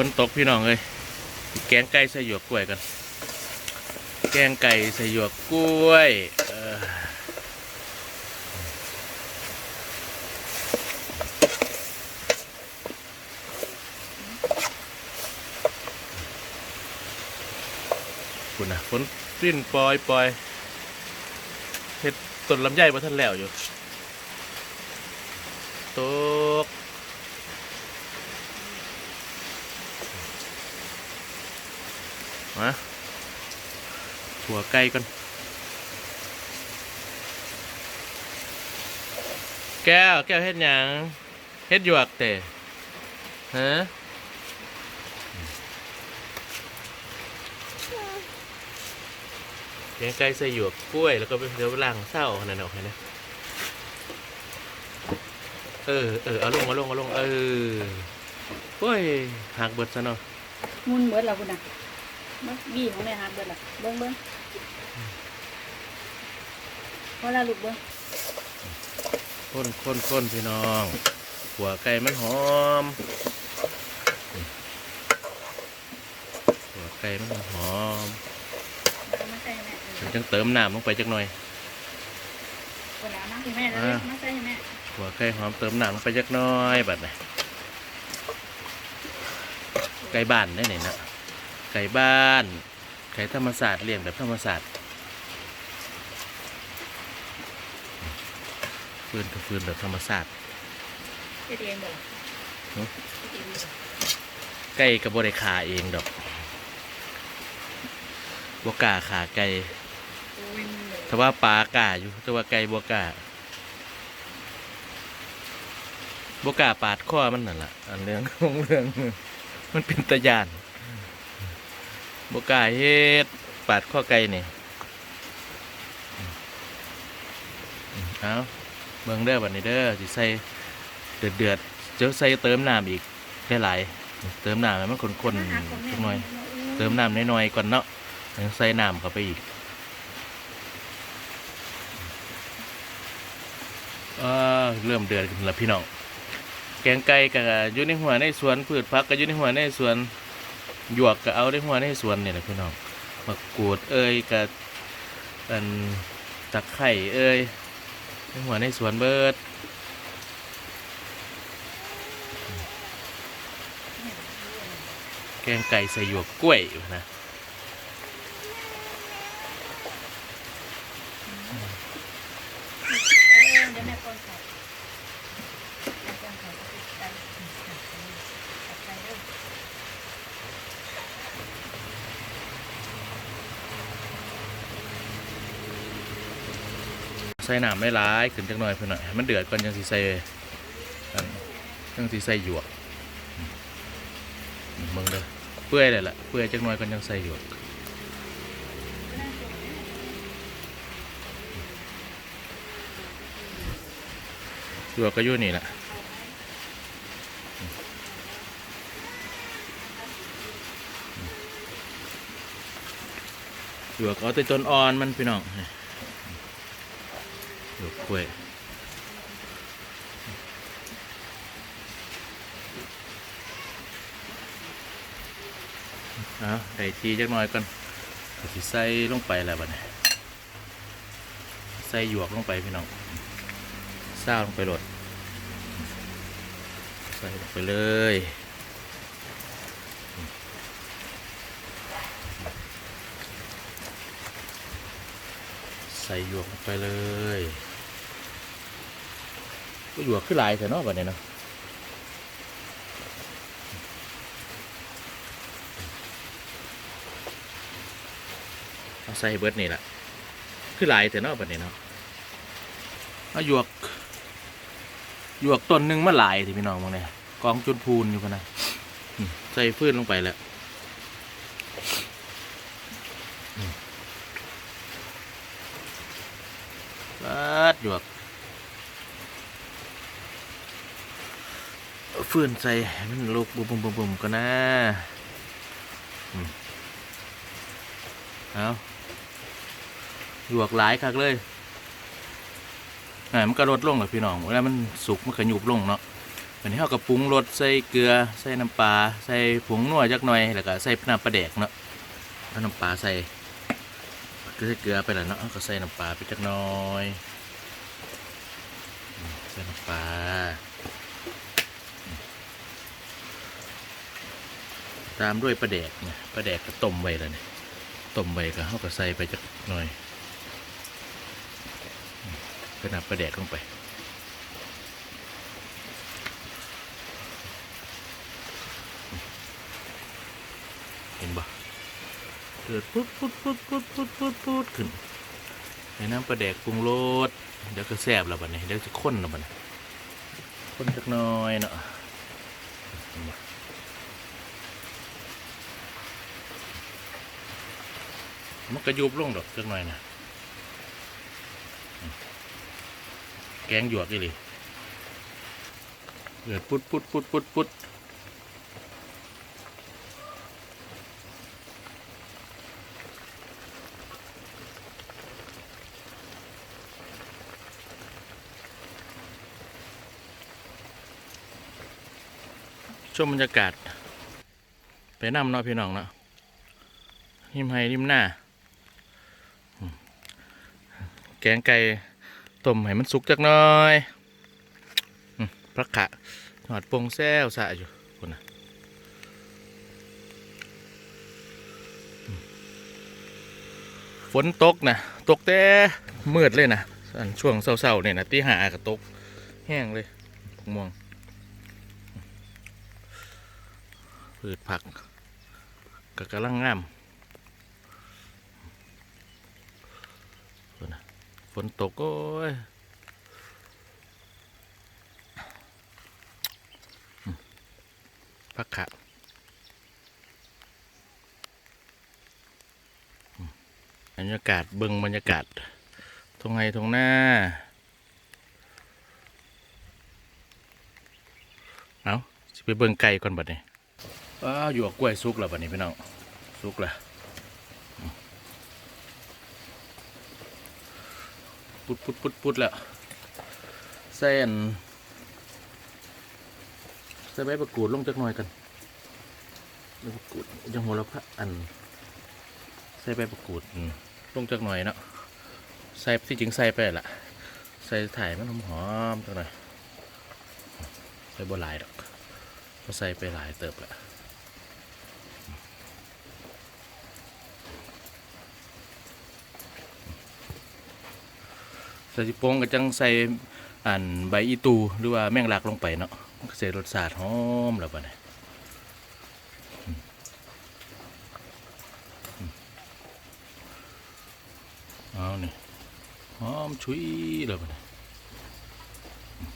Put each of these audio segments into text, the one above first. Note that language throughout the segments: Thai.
ฝนตกพี่น้องเลยแกงไก่ใส่หยวกกล้วยกัน แกงไก่ใส่หยวกกล้วยคุณนะฝนสิ้นปล่อยปล่อยเห็ดต้นลำไยมาท่านแล้วอยู่ตก มาถั่วไก่ก่อน แก้ว แก้วเฮ็ดหยังเฮ็ดหยวกเตะฮะแกงไก่ใส่หยวกกล้วย แล้วก็ไปเดี๋ยวล้างเศร้าขนาดนั้นออกให้นะเออเออเอาลงเอาลงเอาลงเออโอ้ยหักเบิดซะเนาะมุนเบิดแล้วคุณน่ะ มาบี้ของแม่หักเบิดล่ะเบิ่งเบิ่งพอแล้วลูกเบิ่งข้นข้นข้นพี่น้อง หัวไก่มันหอม หัวไก่มันหอมเอามาใส่ให้แม่เอฉัอนจังเติมน้ำลงไปจักหน่อยคนละน้ำให้แม่เลยอ่ามาใส่ให้แม่หัวไก่หอมเติมน้ำลงไปจักหน้อยบัดนี้ไก่บ้านได้ไหนนะไก่บ้าน ไก่ธรรมศาสตร์เลี้ยงแบบธรรมศาสตร์ฟืนกับฟืนแบบธรรมศาสตร์เฮ็ดเองบ่ล่ะหือเฮ็ดเองบ่ล่ะไก่กับบริขาเองดอกบกล้าขาไก่โอ้ยมันเลยถ้าว่าปลากล้าอยู่แต่ว่าไก่บกล้าบกล้าปาดข้อมันนั่นแหละอันเรื่องของเรื่องมันเป็นตะยาน บกล้าเฮ็ดปาดข้อไก่นี่เอาเบิ่งเด้อบัดนี้เด้อสิใส่เดือดเดือดจ้าใส่เติมน้ำอีกได้หลายๆเติมน้ำมันข้นมาหักของๆสักหน่อย เติมน้ำน้อยๆก่อนเนาะแล้วใส่น้ำเข้าไปอีกอ่าเริ่มเดือดขึ้นแล้วพี่น้อง แกงไก่ก็อยู่ในหัวในสวน พืชผักก็อยู่ในหัวในสวน หยวกก็เอาในหัวในสวนนี่แหละพี่น้องมะกรูดเอ้ยกับอันตะไคร่เอ้ยในหัวในสวนเบิดแกงไก่ใส่หยวกกล้วยอยู่นะเดี๋ยวแม่ป้อนไข่แม่ป้อนไข่ก็ติดกันตัดไปเด้อ ใส่น้ำไม่ร้ายขึ้นจักหน่อยเพื่อนหน่อยมันเดือดก่อนยังสิใส่อันยังสิใส่หยวกมึงเด้อเปื่อยเลยล่ะเปื่อยจักหน่อยก่อนยังใส่หยวกหยวกก็อยู่นี่แหละหยวกเอาแต่ต้นอ่อนมันพี่น้อง หยวกกล้วยเอาใส่ทีจักหน่อยก่อนสิใส่ลงไปแล้วบัดนี้ใส่หยวกลงไปพี่น้องซ่าลงไปโหลดใส่ลงไปเลย ใส่หยวกลงไปเลยก็หยวกขึ้นลายแต่เนาะบัดนี้เนาะเอาใส่เบิดนี่แหละขึ้นลายแต่เนาะบัดนี้เนาะเอาหยวกหยวกต้นหนึ่งมาหลายทีพี่น้องมองเนี่ยกองจุนพูนอยู่กันนะอืมใส่ฟืนลงไปแล้ว ปัดห ยวกฟืนใส่มันลุกบุมบุมบุมบุมกันนะเอาหยวกหลายคักเลยอ่ามันกระโดดลงเหรอพี่น้องเวลามันสุกมันกระยุบลงเนาะวันนี้เราก็ปรุงรสใส่เกลือใส่น้ำปลาใส่ผงนัวจักหน่อยแล้วก็ใส่น้ำปลาแดกเนาะแล้วน้ำปลาใส่ก็ใส่เกลือไปแล้วเนาะก็ใส่น้ำปลาไปจักหน่อย ส่น้ำปลาตามด้วยปลาแดกนี่ยปลาแดกก็ต้มไว้แล้วเนี่ยต้มไว้ก็เราก็ใส่ไปจักหน่อยอืมก็นำปลาแดกลงไปเห็นบ่เกิดปุ๊ดปุ๊ดปุ๊ดปุ๊ดปุ๊ดปุ๊ดปุ๊ดขึ้น ในน้ำปลาแดกปรุงรสเดี๋ยวก็แซ่บแล้วบัดนี้เดี๋ยวจะข้นแล้วบัดนี้ข้นจักหน้อยเนาะมันกระยุบลงดอกจักหน่อยนะแกงหยวกอีหลีเกิดปุดปุดปุดปุดปุ๊ด ชมบรรยากาศ ไปนำเนาะพี่น้องเนาะริมไฮริมหน้า แกงไก่ต้มให้มันสุกจักหน่อยอพระขะหอดปงแซวสะอยู่คนนะฝนตกนะตกแต่มืดเลยนะอันช่วงเศร้าๆเนี่ยนะตีหาก็ตก แห้งเลยม่วง พืชผักก็กำลังงามฝนตกโอ้ยผักขะบรรยากาศเบิ่งบรรยากาศทงไงทงหน้า เอาสิไปเบิ่งไก่ก่อนบัดนี้ อ้าวอยู่กับกล้วยสุกแล้วบัดนี้พี่น้องสุกแล้วปุดปุดปุดปุดแล้วใส่อันใส่ใบประกูดลงจักหน่อยกันใบประกูดยังหัวละพระอันใส่ใบประกูดลงจักหน่อยเนาะใส่ที่จริงใส่ไปละใส่ถ่ายมันหอมๆจักหน่อยใส่บัหลายดอกก็ใส่ไปหลายเติบละ ใส่สิโป้งก็จังใส่อันใบอีตูหรือว่าแมงลักลงไปเนาะมันก็เสียรสชาติหอมแล้วบัดนี้อืมอืมเอานี่หอมชุยแล้วบัดนี้อืม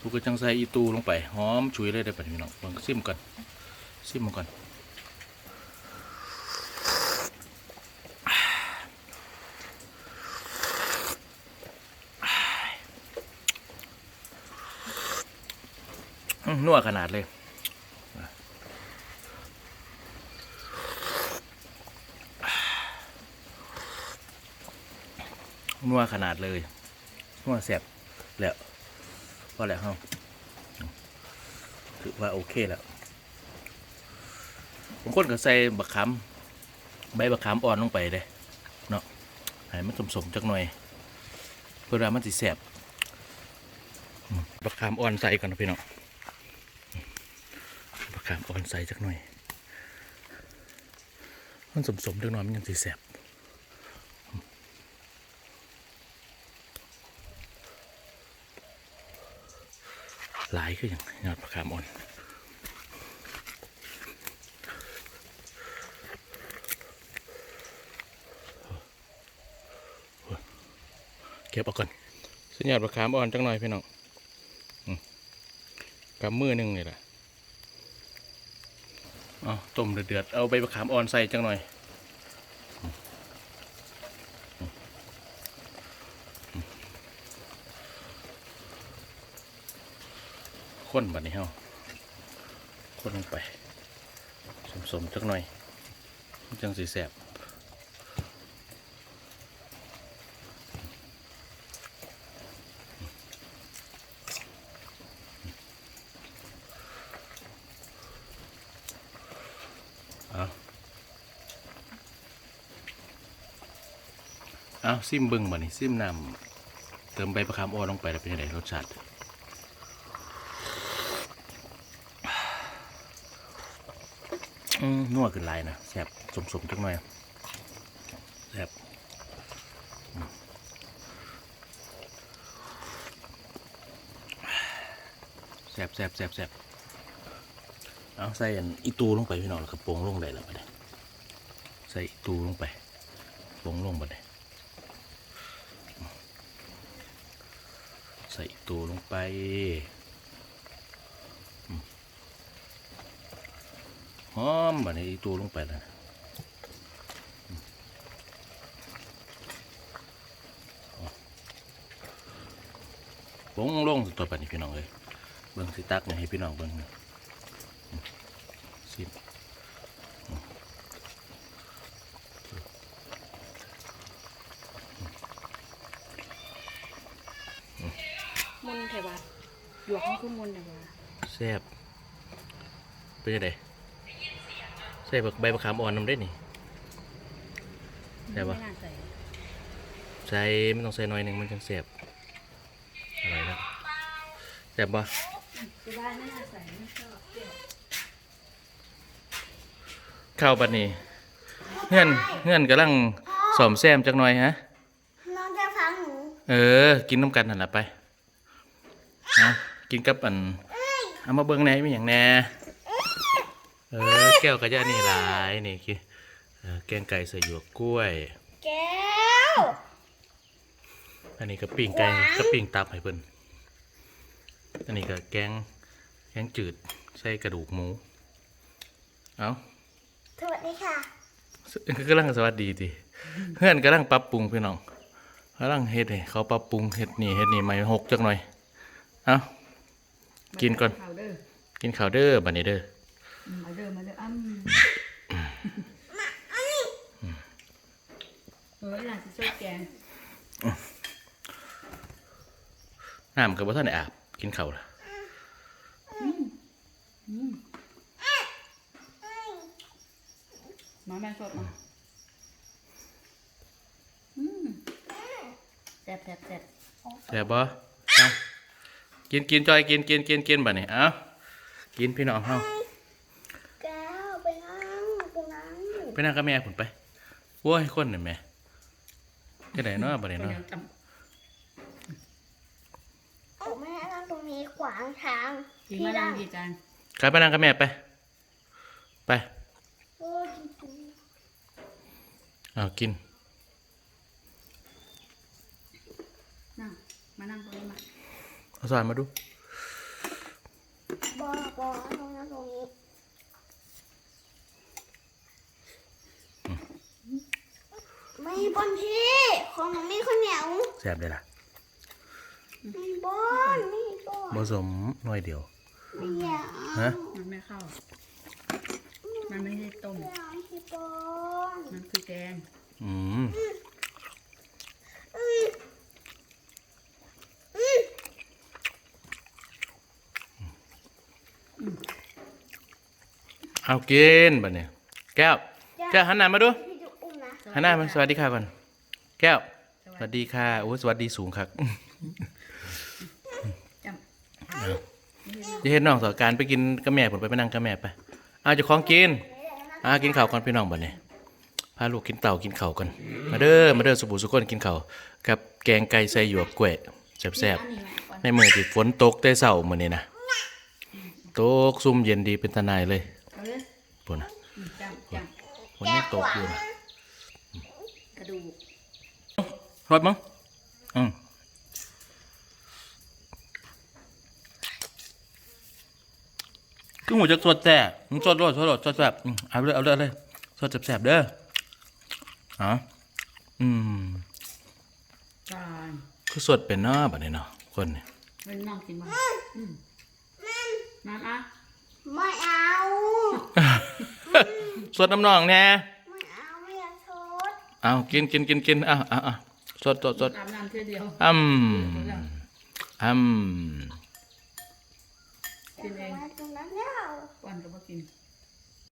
ทุกก็จังใส่อีตูลงไปหอมชุยเลยได้อบัดนี้พี่น้องลองซิมก่อนซิมมันก่อน นัวขนาดเลยนัวขนาดเลยนัวแสบแล้วพอแล้วเฮาถือว่าโอเคแล้วบางคนก็ใส่บักขามใบบักขามอ่อนลงไปเลยเนาะให้มันสมๆจักหน่อย เพื่อว่ามันสิแสบบักขามอ่อนใส่ก่อนนะพี่เน้องประ คามอ่อนใสจักหน่อยมันสมสมจักหน่อยมันยังสีแสบหลายคืออย่างยอดประคามอ่อนเก็บเอาก่อนสัญญาณประคามอ่อนจังหน่อยพี่น้องกำมือหนึ่งเลยล่ะ อต้มเดือดๆเอาใบมะขามอ่อนใส่จังหน่อยข้นบัดนี้เฮาข้นลงไปสมๆจังหน่อยจังสีแสบ เอาซิมเบิ้งบ่นี่ซิมน้ำเติมใบประคำอ่อลงไปแล้วเป็นยังไงรสชาติอืมนัวขึ้นลายนะแซบสมๆจังหน่อยแซบแซบแซบแซบแซ่บเอาใส่อีตูลงไปพี่น้องแล้วก็โปรงลงได้แล้วไปเลยใส่อีตูลงไปโปรงลงไปเลย ใส่ตัวลงไปอืมหอมบันี้ตัวลงไปแล้วนะอืมอ๋อปงลงตัวปัดนี้พี่น้องเลยเบิ้งสิตักเนี่ยให้พี่น้องเบิ้งนะอืมสิอืม มุนเทวาหยวกมันคือมุนเทวา แซ่บ เป็นยังไงใส่บใบมะขามอ่อนนำได้นี่ได้ปะใส่ไม่ต้องใส่น้อยหนึ่งมันจังแซ่บอะไรนะแซ่บปะที่บ้านไม่น่าใส่ไม่ชอบเปรี้ยวข้าวบัดนี้เงื่อนเงื่อนกำลังสอมแซมจักหน่อยฮะน้องจะฟังหนูเออ กินน้ำกันนั่นแหละไปเอากินกับอันเอามาเบิ้งไหนมีอย่างแหน่ เออแก้วกระยานี่หลายนี่คือเออแกงไก่ใส่หยวกกล้วย แก้ว อันนี้ก็ปิ้งไก่ก็ปิ้งตับให้เพิ่นอันนี้ก็แกงแกงจืดใส่กระดูกหมู เอาสวัสดีค่ะกำลังสวัสดีติเพื่อนกำลังปรับปรุงพี่น้องกำลังเฮ็ดให้เขาปรับปรุงเฮ็ดนี่เฮ็ดนี่ใหม่หกจักหน่อย เอากินก่อนเอาเด้อกินข้าวเด้อบัดนี้เด้ออื มเอาเด้อมาเด้ออ้ำเออหลานจะช่วยแกงน้ำก็บ่ทันได้อาบกินข้าวละมาแม่สดมาอืมแซ่บแซ่บแซ่บแซ่บบ่เอากินกินจอยกินกินกินกินบัดนี้เอากินพี่น้องเฮา แก้วไปนั่งไปนั่ง ไปนั่งกับแม่พุ่นไปโว้ยคนนี่แม่จังไดเนาะบัดนี้เป็นเนาะยังจโอ้แม่นั่งตรงนี้ขวางทางำกินมาดังดีกันกลับไปนั่งกับแม่ไป ไป โอ้ยจริงเอากิน นั่งมานั่งตรงนี้มาเอาสอนมาดู ๆบอกบอกตรงนั้นตรงนี้ไม่บนพี่ของหนูมีข้าวเหนียว แซ่บเลยล่ะ ไม่บอนไม่บอน ผ สมหน่อยเดียวไม่อยากฮะมันไม่เข้า มันไม่ได้ต้มไม่เอาที่บอนมันคือแกง อืมเอากินบัดเนี่ยแก้ว แก้วหันหน้ามาดูพี่จะอุ้มนะหันหน้ามาสวัสดีค่ะก่อน แก้ว สวัสดีค่ะ โอ้ยสวัสดีสูงครับ จ จะเห็นน้องสอการไปกินกับแม่ผมไปไปนั่งกับแม่ไปเอาเจะคล้าของกินอ่ากินข้าวก่อนพี่น้องบัดเนี่ยพาลูกกินเต่ากินข้าวก่อนมาเด้อมาเด้อสุบุสุกคนกินข้าวกับแกงไก่ใส่หยวกกล้วยแซ่บำอันนี้ไหมก่อนๆในมือที่ฝนตกแต่เช้ามื้อนี้นะตกซุ่มเย็นดีเป็นตาหนายเลยเอาเลยพุ่นน่ะอืมจำจวันนี้ตกอยู่นะำกระดูกรถมั้งอืม ก็หูจักสดแต่มึงสดรสสดรสสดแบบอืมเอาเลยเอาเลยเอาเลยสดแสบๆเด้ออ๋ออืมจานคือสดเป็นเนาะบัดนี้เนาะคนนี่เป็นน้องกินบ้างอืมน้ำอะไม่เอา สดน้ำนองแน่ไม่เอาไม่อยากชดเอากินกินกินกินเอาเอาเอาสดสดสดอาบน้ำเท่าเดียวอืมอืมกินเอง มาตรงนั้นแล้ วก่อนก็บ่กิน